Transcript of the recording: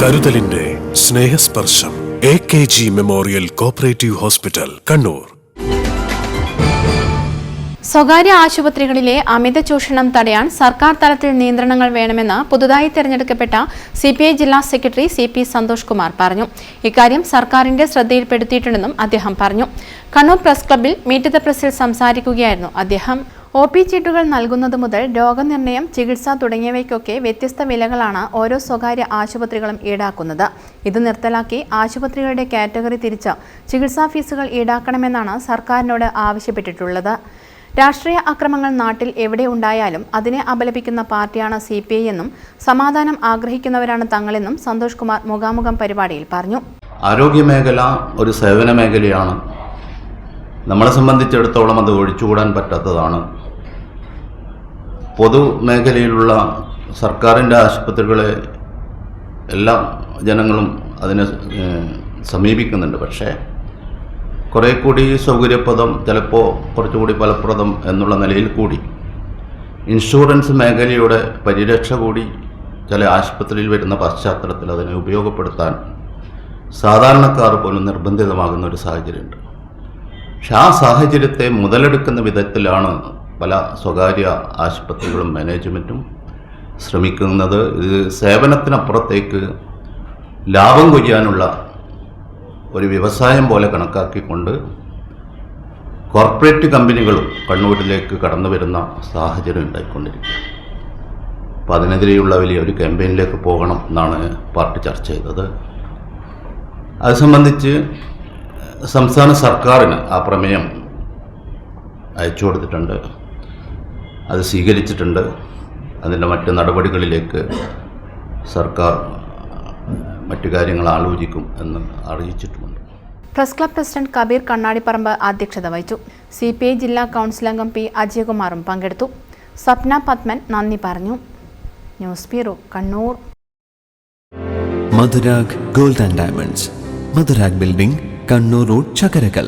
കരുതലിന്റെ Snehasparsham A K G memorial cooperative hospital Kannur. സ്വകാര്യ ആശുപത്രികളിലെ അമിത ചൂഷണം തടയാൻ സർക്കാർ തലത്തിൽ നിയന്ത്രണങ്ങൾ വേണമെന്ന് പുതുതായി തെരഞ്ഞെടുക്കപ്പെട്ട സി പി ഐ ജില്ലാ secretary C P Santhosh Kumar പറഞ്ഞു. ഇക്കാര്യം സർക്കാരിന്റെ ശ്രദ്ധയിൽപ്പെടുത്തിയിട്ടുണ്ടെന്നും അദ്ദേഹം പറഞ്ഞു. കണ്ണൂർ പ്രസ് ക്ലബ്ബിൽ മീറ്റ് ദ പ്രസിൽ സംസാരിക്കുകയായിരുന്നു അദ്ദേഹം. ഒ പി ചീട്ടുകൾ നൽകുന്നത് മുതൽ രോഗനിർണയം ചികിത്സ തുടങ്ങിയവയ്ക്കൊക്കെ വ്യത്യസ്ത വിലകളാണ് ഓരോ സ്വകാര്യ ആശുപത്രികളും ഈടാക്കുന്നത്. ഇത് നിർത്തലാക്കി ആശുപത്രികളുടെ കാറ്റഗറി തിരിച്ച് ചികിത്സാ ഫീസുകൾ ഈടാക്കണമെന്നാണ് സർക്കാരിനോട് ആവശ്യപ്പെട്ടിട്ടുള്ളത്. രാഷ്ട്രീയ അക്രമങ്ങൾ നാട്ടിൽ എവിടെ ഉണ്ടായാലും അതിനെ അപലപിക്കുന്ന പാർട്ടിയാണ് സി പി ഐ എന്നും സമാധാനം ആഗ്രഹിക്കുന്നവരാണ് തങ്ങളെന്നും സന്തോഷ് കുമാർ മുഖാമുഖം പരിപാടിയിൽ പറഞ്ഞു. ആരോഗ്യമേഖല ഒരു സേവന മേഖലയാണ്. നമ്മളെ സംബന്ധിച്ചിടത്തോളം അത് ഒഴിച്ചുകൂടാൻ പറ്റാത്തതാണ്. പൊതു മേഖലയിലുള്ള സർക്കാരിന്റെ ആശുപത്രികളെ എല്ലാ ജനങ്ങളും അതിനെ സമീപിക്കുന്നുണ്ട്. പക്ഷേ കുറേ കൂടി സൗകര്യപ്രദം ചിലപ്പോൾ കുറച്ചുകൂടി ഫലപ്രദം എന്നുള്ള നിലയിൽ കൂടി. ഇൻഷുറൻസ് മേഖലയുടെ പരിരക്ഷ കൂടി ചില ആശുപത്രിയിൽ വരുന്ന പശ്ചാത്തലത്തിൽ അതിനെ ഉപയോഗപ്പെടുത്താൻ സാധാരണക്കാർ പോലും നിർബന്ധിതമാകുന്ന ഒരു സാഹചര്യമുണ്ട്. പക്ഷെ ആ സാഹചര്യത്തെ മുതലെടുക്കുന്ന വിധത്തിലാണ് പല സ്വകാര്യ ആശുപത്രികളും മാനേജ്മെന്റും ശ്രമിക്കുന്നത്. ഇത് സേവനത്തിനപ്പുറത്തേക്ക് ലാഭം കൊയ്യാനുള്ള ഒരു വ്യവസായം പോലെ കണക്കാക്കിക്കൊണ്ട് കോർപ്പറേറ്റ് കമ്പനികളും കണ്ണൂരിലേക്ക് കടന്നു വരുന്ന സാഹചര്യം ഉണ്ടായിക്കൊണ്ടിരിക്കുക അപ്പോൾ അതിനെതിരെയുള്ള വലിയ ഒരു ക്യാമ്പയിനിലേക്ക് പോകണം എന്നാണ് പാർട്ടി ചർച്ച ചെയ്തത്. അത് സംബന്ധിച്ച് സംസ്ഥാന സർക്കാരിന് ആ പ്രമേയം അയച്ചു കൊടുത്തിട്ടുണ്ട്. അത് സ്വീകരിച്ചിട്ടുണ്ട്. അതിന്റെ മറ്റ് നടപടികളിലേക്ക് സർക്കാർ മറ്റു കാര്യങ്ങൾ ആലോചിക്കും എന്ന് അറിയിച്ചിട്ടുമുണ്ട്. Press club president Kabeer Kannadiparamba അധ്യക്ഷത വഹിച്ചു. സി പി ഐ ജില്ലാ കൗൺസിൽ അംഗം പി അജയകുമാറും പങ്കെടുത്തു. സ്വപ്ന പത്മൻ നന്ദി പറഞ്ഞു. News bureau Kannur. Madhurag gold and diamonds. Madhurag building Kannur road Chakkarakkal.